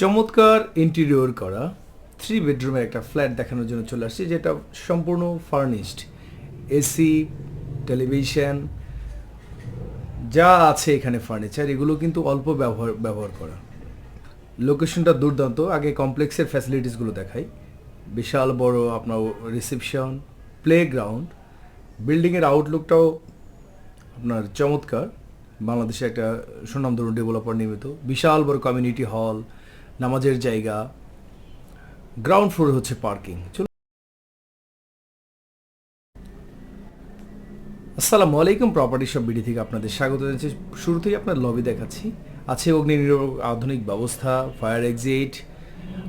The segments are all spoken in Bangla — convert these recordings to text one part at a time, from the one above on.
চমৎকার ইন্টেরিয়র করা থ্রি বেডরুমের একটা ফ্ল্যাট দেখানোর জন্য চলে আসছি, যেটা সম্পূর্ণ ফার্নিশড এসি টেলিভিশন যা আছে এখানে ফার্নিচার এগুলো কিন্তু অল্প ব্যবহার ব্যবহার করা। লোকেশনটা দুর্দান্ত, আগে কমপ্লেক্সের ফ্যাসিলিটিসগুলো দেখাই। বিশাল বড় আপনার রিসেপশন প্লেগ্রাউন্ড বিল্ডিংয়ের আউটলুকটাও আপনার চমৎকার। বাংলাদেশে একটা সুনামধন্য ডেভেলপার নির্মিত, বিশাল বড় কমিউনিটি হল নামাজের জায়গা গ্রাউন্ড ফ্লোরে হচ্ছে পার্কিং আসসালামু আলাইকুম প্রপার্টি সব বিডি থেকে আপনাদের স্বাগত জানাচ্ছি। শুরু থেকে আপনার লবি দেখাচ্ছি। আছে অগ্নি নির্বাপক আধুনিক ব্যবস্থা ফায়ার এক্সিট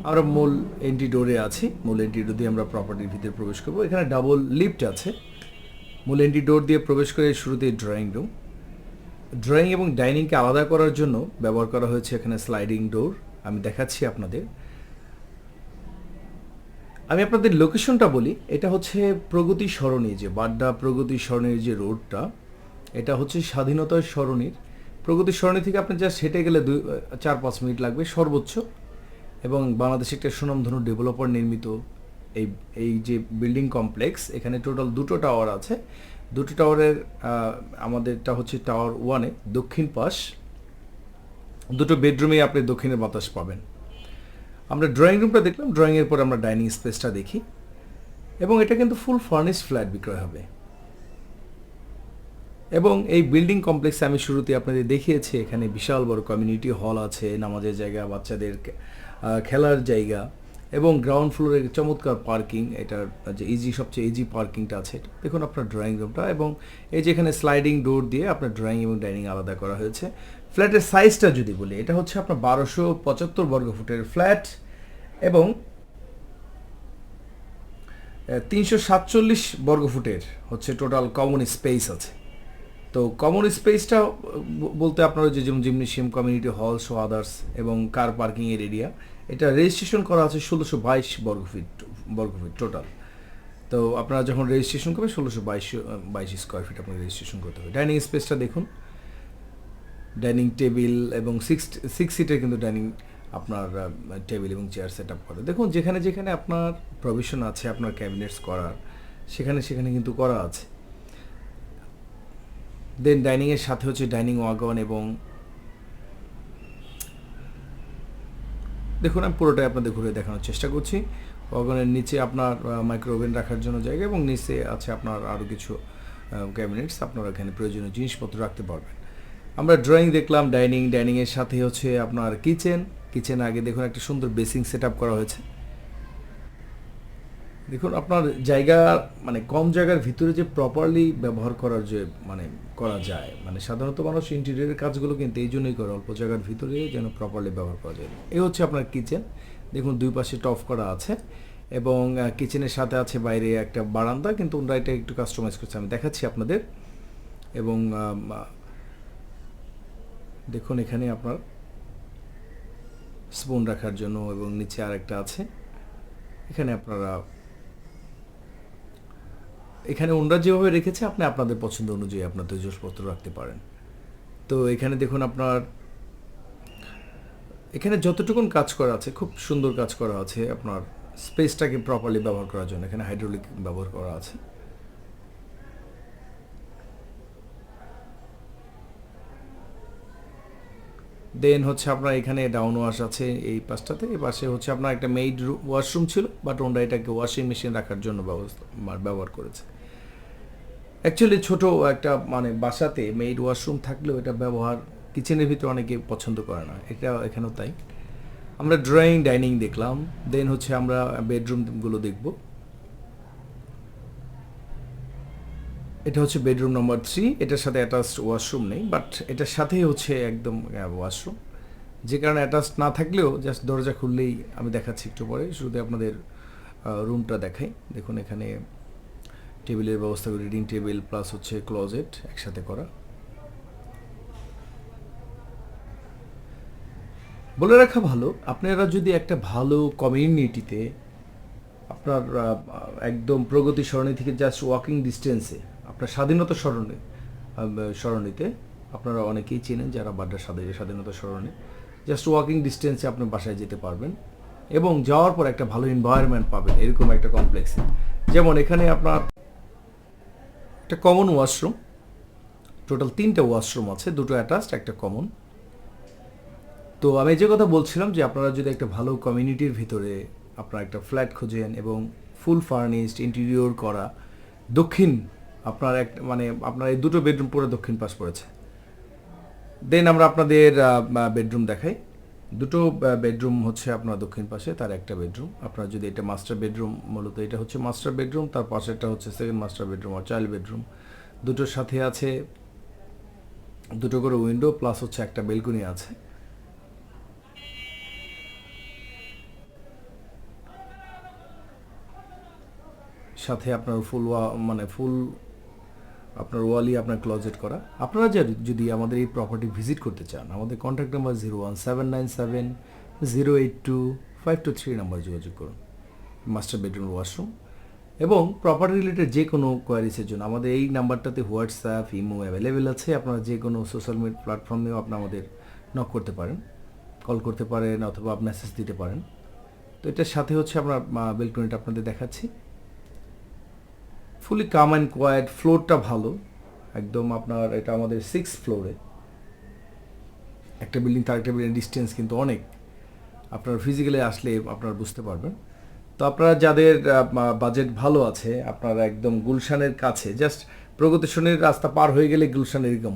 আমরা মূল এন্ট্রি ডোরে আছি। মূল এন্ট্রি ডোর দিয়ে আমরা প্রপার্টির ভিতরে প্রবেশ করব। এখানে ডাবল লিফট আছে। মূল এন্ট্রি ডোর দিয়ে প্রবেশ করে শুরুতেই ড্রয়িং রুম ড্রয়িং এবং ডাইনিংকে আলাদা করার জন্য ব্যবহার করা হয়েছে এখানে স্লাইডিং ডোর আমি দেখাচ্ছি আপনাদের। আমি আপনাদের লোকেশনটা বলি, এটা হচ্ছে প্রগতি সরণি যে বাড্ডা প্রগতি সরণির যে রোডটা এটা হচ্ছে স্বাধীনতার সরণির। প্রগতি সরণি থেকে আপনি জাস্ট হেঁটে গেলে দুই, চার, পাঁচ মিনিট লাগবে, সর্বোচ্চ। এবং বাংলাদেশে একটা সুনামধন্য ডেভেলপার নির্মিত এই এই যে বিল্ডিং কমপ্লেক্স এখানে টোটাল দুটো টাওয়ার আছে। দুটো টাওয়ারের আমাদেরটা হচ্ছে টাওয়ার ওয়ানে দক্ষিণ পাশ। দুটো বেডরুমে আপনি দক্ষিণের বাতাস পাবেন। আমরা ড্রয়িং রুমটা দেখলাম ড্রয়িংয়ের পর আমরা ডাইনিং স্পেসটা দেখি। এবং এটা কিন্তু ফুল ফার্নিশ ফ্ল্যাট বিক্রয় হবে। এবং এই বিল্ডিং কমপ্লেক্সে আমি শুরুতে আপনাদের দেখিয়েছি, এখানে বিশাল বড় কমিউনিটি হল আছে, নামাজের জায়গা, বাচ্চাদের খেলার জায়গা এবং গ্রাউন্ড ফ্লোরে চমৎকার পার্কিং এটার যে ইজি সবচেয়ে ইজি পার্কিংটা আছে। দেখুন আপনার ড্রয়িং রুমটা এবং এই যে এখানে স্লাইডিং ডোর দিয়ে আপনার ড্রয়িং এবং ডাইনিং আলাদা করা হয়েছে। ফ্ল্যাটের সাইজটা যদি বলি, এটা হচ্ছে আপনার বারোশো পঁচাত্তর বর্গ ফুটের ফ্ল্যাট এবং তিনশো সাতচল্লিশ বর্গ ফুটের হচ্ছে টোটাল কমন স্পেস আছে। তো কমন স্পেসটা বলতে আপনারা যে যেমন gymnasium community hall so others এবং কার পার্কিং এর এরিয়া এটা রেজিস্ট্রেশন করা আছে ষোলোশো বাইশ বর্গ ফিট বর্গ ফিট টোটাল তো আপনারা যখন রেজিস্ট্রেশন করবেন, ষোলোশো বাইশ বাইশ স্কোয়ার ফিট আপনাকে রেজিস্ট্রেশন করতে হবে। ডাইনিং স্পেসটা দেখুন। ডাইনিং টেবিল এবং সিক্স সিক্স সিটের কিন্তু ডাইনিং আপনার টেবিল এবং চেয়ার সেট আপ করে। দেখুন, যেখানে যেখানে আপনার প্রভিশন আছে, আপনার ক্যাবিনেটস করার, সেখানে সেখানে কিন্তু করা আছে। দেন ডাইনিংয়ের সাথে হচ্ছে ডাইনিং ওয়াগন এবং দেখুন, আমি পুরোটাই আপনাদের ঘুরে দেখানোর চেষ্টা করছি। ওয়াগনের নিচে আপনার মাইক্রোওভেন রাখার জন্য জায়গা এবং নিচে আছে আপনার আরও কিছু ক্যাবিনেটস আপনারা এখানে প্রয়োজনীয় জিনিসপত্র রাখতে পারবেন। আমরা ড্রয়িং দেখলাম ডাইনিং ডাইনিংয়ের সাথে হচ্ছে আপনার কিচেন কিচেন আগে দেখুন একটা সুন্দর বেসিং সেট করা হয়েছে। দেখুন আপনার জায়গা মানে কম জায়গার ভিতরে যে প্রপারলি ব্যবহার করার যে মানে করা যায় মানে সাধারণত মানুষ ইন্টেরিয়রের কাজগুলো কিন্তু এই জন্যই করে, অল্প জায়গার ভিতরে যেন প্রপারলি ব্যবহার করা যায়। এই হচ্ছে আপনার কিচেন দেখুন দুই পাশে টফ করা আছে এবং কিচেনের সাথে আছে বাইরে একটা বারান্দা, কিন্তু ওনারা এটা একটু কাস্টমাইজ করছে। আমি দেখাচ্ছি আপনাদের। এবং দেখুন, এখানে আপনার স্পুন রাখার জন্য এবং নিচে আরেকটা আছে। এখানে আপনারা এখানে ওনরা যেভাবে রেখেছে, আপনি আপনাদের পছন্দ অনুযায়ী আপনাদের জিনিসপত্র রাখতে পারেন। তো এখানে দেখুন আপনার, এখানে যতটুকুন কাজ করা আছে, খুব সুন্দর কাজ করা আছে আপনার স্পেসটাকে প্রপারলি ব্যবহার করার জন্য। এখানে হাইড্রোলিক ব্যবহার করা আছে। দেন হচ্ছে আপনার এখানে ডাউন ওয়াশ আছে এই পাশটাতে। এই পাশে হচ্ছে আপনার একটা মেইড ওয়াশরুম ছিল বাট ওনরা এটাকে ওয়াশিং মেশিন রাখার জন্য ব্যবস্থা ব্যবহার করেছে। অ্যাকচুয়ালি ছোট একটা মানে বাসাতে মেইড ওয়াশরুম থাকলেও এটা ব্যবহার কিচেনের ভিতরে অনেকে পছন্দ করে না। এটা এখানেও তাই। আমরা ড্রয়িং ডাইনিং দেখলাম। দেন হচ্ছে আমরা বেডরুমগুলো দেখব। এটা হচ্ছে বেডরুম নম্বর থ্রি, এটার সাথে অ্যাটাচড ওয়াশরুম নেই বাট এটার সাথেই হচ্ছে একদম ওয়াশরুম যে কারণে অ্যাটাচড না থাকলেও জাস্ট দরজা খুললেই আমি দেখাচ্ছি একটু পরে শুরুতে আপনাদের রুমটা দেখাই। দেখুন এখানে টেবিলের ব্যবস্থা করে রিডিং টেবিল প্লাস হচ্ছে ক্লোজেট একসাথে করা। বলে রাখা ভালো, আপনারা যদি একটা ভালো কমিউনিটিতে আপনার একদম প্রগতি সরণি থেকে জাস্ট ওয়াকিং ডিস্টেন্সে আপনার স্বাধীনতা সরণি আহ, সরণিতে আপনারা অনেকেই চেনেন যারা বাড্ডা স্বাধীন স্বাধীনতা সরণি জাস্ট ওয়াকিং ডিস্টেন্সে আপনি বাসায় যেতে পারবেন এবং যাওয়ার পর একটা ভালো এনভায়রনমেন্ট পাবেন এরকম একটা কমপ্লেক্সে যেমন এখানে আপনার একটা কমন ওয়াশরুম টোটাল তিনটা ওয়াশরুম আছে দুটো অ্যাটাচড একটা কমন তো আমি যে কথা বলছিলাম যে আপনারা যদি একটা ভালো কমিউনিটির ভিতরে আপনারা একটা ফ্ল্যাট খোঁজেন এবং ফুল ফার্নিশড ইন্টেরিয়র করা দক্ষিণ আপনার এক মানে আপনার এই দুটো বেডরুম পুরো দক্ষিণ পাশ পড়েছে। দেন আমরা আপনাদের বেডরুম দেখাই। দুটো বেডরুম হচ্ছে আপনার দক্ষিণ পাশে, তার একটা বেডরুম আপনার যদি এটা মাস্টার বেডরুম মূলত এটা হচ্ছে মাস্টার বেডরুম তার পাশেরটা হচ্ছে সেকেন্ড মাস্টার বেডরুম আর চাইল্ড বেডরুম দুটোর সাথে আছে দুটো করে উইন্ডো প্লাস হচ্ছে একটা বেলকনি আছে। সাথে আপনার ফুল মানে ফুল আপনার ওয়ালি, আপনার ক্লোজেট করা। আপনারা যদি আমাদের এই প্রপার্টি ভিজিট করতে চান, আমাদের contact number zero one seven nine seven zero eight two five two three number যোগাযোগ করুন মাস্টার বেডরুম ওয়াশরুম এবং প্রপার্টি রিলেটেড যে কোনো কোয়ারিসের জন্য, আমাদের এই নাম্বারটাতে হোয়াটসঅ্যাপ ইমো অ্যাভেলেবেল আছে। আপনারা যে কোনো সোশ্যাল মিডিয়া প্ল্যাটফর্মেও আপনি আমাদের নক করতে পারেন কল করতে পারেন, অথবা মেসেজ দিতে পারেন। তো এটার সাথে হচ্ছে আমরা বেলকনিটা আপনাদের দেখাচ্ছি। ফুলি কাম অ্যান্ড কোয়াইট ফ্লোরটা ভালো। একদম আপনার এটা আমাদের সিক্স ফ্লোরে একটা বিল্ডিং তার একটা বিল্ডিং ডিস্টেন্স কিন্তু অনেক। আপনার ফিজিক্যালি আসলে আপনারা বুঝতে পারবেন। তো আপনারা যাদের বাজেট ভালো আছে, আপনারা একদম গুলশানের কাছে জাস্ট প্রগতিশনের রাস্তা পার হয়ে গেলে গুলশান এরকম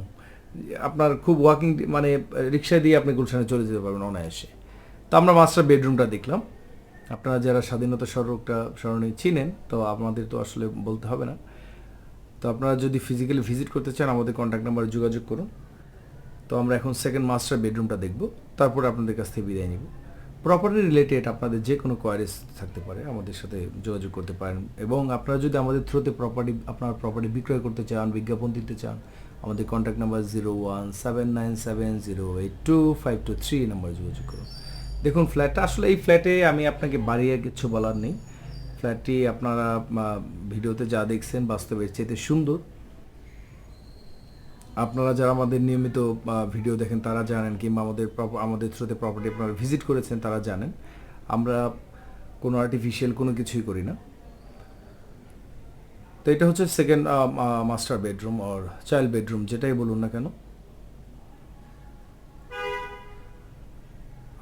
আপনার খুব ওয়াকিং মানে রিক্সা দিয়ে আপনি গুলশানে চলে যেতে পারবেন অনায়াসে। তো আমরা মাস্টার বেডরুমটা দেখলাম। আপনারা যারা স্বাধীনতা সড়কটা সরণি চিনেন, তো আমাদের তো আসলে বলতে হবে না। তো আপনারা যদি ফিজিক্যালি ভিজিট করতে চান, আমাদের কন্ট্যাক্ট নাম্বারে যোগাযোগ করুন। তো আমরা এখন সেকেন্ড মাস্টার বেডরুমটা দেখব, তারপরে আপনাদের কাছ থেকে বিদায় নিব। প্রপার্টি রিলেটেড আপনাদের যে কোনো কোয়ারিজ থাকতে পারে, আমাদের সাথে যোগাযোগ করতে পারেন। এবং আপনারা যদি আমাদের থ্রুতে প্রপার্টি আপনার প্রপার্টি বিক্রয় করতে চান, বিজ্ঞাপন দিতে চান, আমাদের contact number zero one seven nine seven zero eight two five two three number যোগাযোগ করুন। দেখুন ফ্ল্যাটটা আসলে এই ফ্ল্যাটে আমি আপনাকে বাড়িয়ে কিছু বলার নেই। ফ্ল্যাটটি আপনারা ভিডিওতে যা দেখছেন বাস্তবে চাইতে সুন্দর। আপনারা যারা আমাদের নিয়মিত ভিডিও দেখেন, তারা জানেন কিংবা আমাদের আমাদের থ্রুতে প্রপার্টি আপনারা ভিজিট করেছেন, তারা জানেন। আমরা কোনো আর্টিফিশিয়াল কোনো কিছুই করি না। তো এটা হচ্ছে সেকেন্ড মাস্টার বেডরুম আর চাইল্ড বেডরুম যেটাই বলুন না কেন।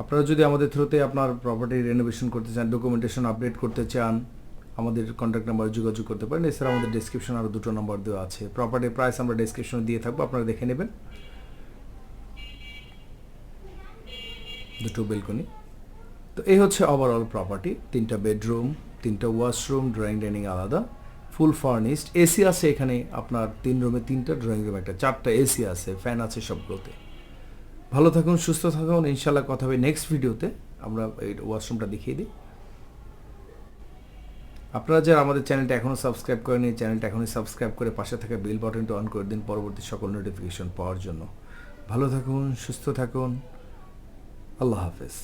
আপনারা যদি আমাদের থ্রুতে আপনার প্রপার্টি রেনোভেশন করতে চান ডকুমেন্টেশন আপডেট করতে চান, আমাদের কন্ট্যাক্ট নাম্বার যোগাযোগ করতে পারেন। এছাড়া আমাদের ডিসক্রিপশন আরও দুটো নাম্বার দেওয়া আছে। প্রপার্টির প্রাইস আমরা ডিসক্রিপশনে দিয়ে থাকব, আপনারা দেখে নেবেন। দুটো বেলকনি তো এই হচ্ছে ওভারঅল প্রপার্টি তিনটা বেডরুম তিনটা ওয়াশরুম ড্রয়িং ডাইনিং আলাদা ফুল ফার্নিশড এসি আছে এখানে, আপনার তিন রুমে তিনটা ড্রয়িং রুমে একটা, চারটা এসি আছে ফ্যান আছে সবগুলোতে। ভালো থাকুন, সুস্থ থাকুন। ইনশাল্লাহ কথা হবে নেক্সট ভিডিওতে আমরা এই ওয়াশরুমটা দেখিয়ে দিই। আপনারা যারা আমাদের চ্যানেলটা এখনও সাবস্ক্রাইব করেন চ্যানেলটা এখনই সাবস্ক্রাইব করে পাশে থাকা বেল বাটনটা অন করে দিন পরবর্তী সকল নোটিফিকেশন পাওয়ার জন্য। ভালো থাকুন, সুস্থ থাকুন। আল্লাহ হাফেজ।